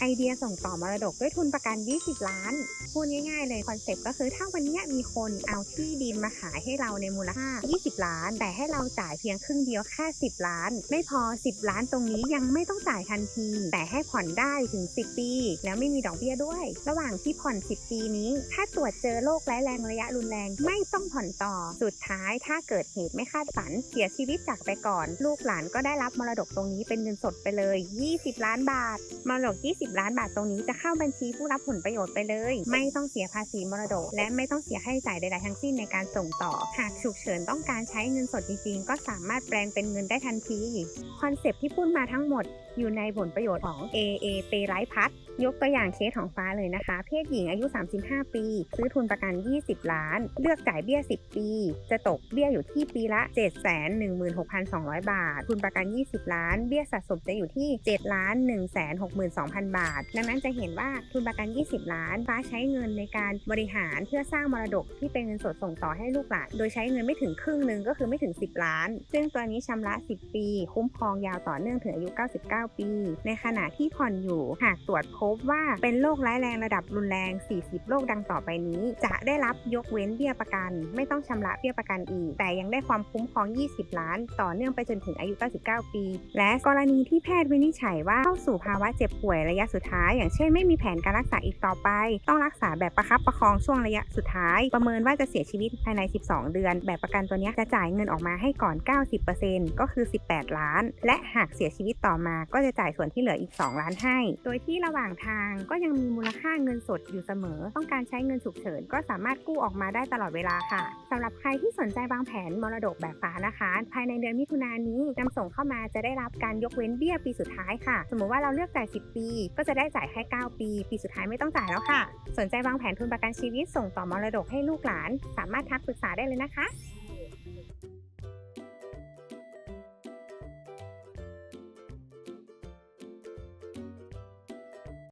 ไอเดียส่งต่อมรดกด้วยทุนประกัน 20 ล้าน พูดง่ายๆเลยคอนเซ็ปต์ก็คือถ้าวันนี้มีคนเอาที่ดินมาขายให้เราในมูลค่า 20 ล้าน แต่ให้เราจ่ายเพียงครึ่งเดียวแค่ 10 ล้าน ไม่พอ 10 ล้านตรงนี้ยังไม่ต้องจ่ายทันที แต่ให้ผ่อนได้ถึง 10 ปี แล้วไม่มีดอกเบี้ยด้วย ระหว่างที่ผ่อน 10 ปีนี้ ถ้าตรวจเจอโรคร้ายแรงระยะรุนแรงไม่ต้องผ่อนต่อ สุดท้ายถ้าเกิดเหตุไม่คาดฝันเสียชีวิตจากไปก่อน ลูกหลานก็ได้รับมรดกตรงนี้เป็นเงินสดไปเลย 20 ล้านบาทมรดก20 ล้านบาทตรงนี้จะเข้าบัญชีผู้รับผลประโยชน์ไปเลย ไม่ต้องเสียภาษีมรดก และไม่ต้องเสียค่าใช้จ่ายใดๆทั้งสิ้นในการส่งต่อ หากฉุกเฉินต้องการใช้เงินสดจริงๆ ก็สามารถแปลงเป็นเงินได้ทันที คอนเซปที่พูดมาทั้งหมดอยู่ในผลประโยชน์ของ AA เปไร้พัดยกตัวอย่างเคสของฟ้าเลยนะคะ เพศหญิงอายุ 35 ปี ซื้อทุนประกัน 20 ล้าน เลือกจ่ายเบี้ย 10 ปี จะตกเบี้ยอยู่ที่ปีละ 716,200 บาท ทุนประกัน 20 ล้าน เบี้ยสะสมจะอยู่ที่ 7 ล้าน 162,000 บาท ดังนั้นจะเห็นว่าทุนประกัน 20 ล้าน ฟ้าใช้เงินในการบริหารเพื่อสร้างมรดกที่เป็นเงินสดส่งต่อให้ลูกหลาน โดยใช้เงินไม่ถึงครึ่งหนึ่งก็คือไม่ถึง 10 ล้าน ซึ่งตัวนี้ชำระ 10 ปี คุ้มครองยาวต่อเนื่องถึงอายุ 99 ปี ในขณะที่ผ่อนอยู่หากตรวจพบบว่าเป็นโรคร้ายแรงระดับรุนแรง 40 โรคดังต่อไปนี้ จะได้รับยกเว้นเบี้ยประกัน ไม่ต้องชำระเบี้ยประกันอีก แต่ยังได้ความคุ้มครอง 20 ล้าน ต่อเนื่องไปจนถึงอายุ 99 ปี และกรณีที่แพทย์วินิจฉัยว่าเข้าสู่ภาวะเจ็บป่วยระยะสุดท้าย อย่างเช่นไม่มีแผนการรักษาอีกต่อไป ต้องรักษาแบบประคับประคองช่วงระยะสุดท้าย ประเมินว่าจะเสียชีวิตภายใน 12 เดือน แบบประกันตัวนี้จะจ่ายเงินออกมาให้ก่อน 90%ก็คือ 18 ล้าน และหากเสียชีวิตต่อมาก็จะจ่ายส่วนที่เหลืออีก 2 ล้านให้ โดยที่ระหว่างทาง ก็ยังมีมูลค่าเงินสดอยู่เสมอ ต้องการใช้เงินฉุกเฉิน ก็สามารถกู้ออกมาได้ตลอดเวลาค่ะสำหรับใครที่สนใจวางแผนมรดกแบบฟ้านะคะ ภายในเดือนมิถุนายนนี้นำส่งเข้ามาจะได้รับการยกเว้นเบี้ยปีสุดท้ายค่ะ สมมติว่าเราเลือกจ่าย 10 ปี ก็จะได้จ่ายแค่9ปี ปีสุดท้ายไม่ต้องจ่ายแล้วค่ะ สนใจวางแผนทุนประกันชีวิตส่งต่อมรดกให้ลูกหลาน สามารถทักปรึกษาได้เลยนะคะ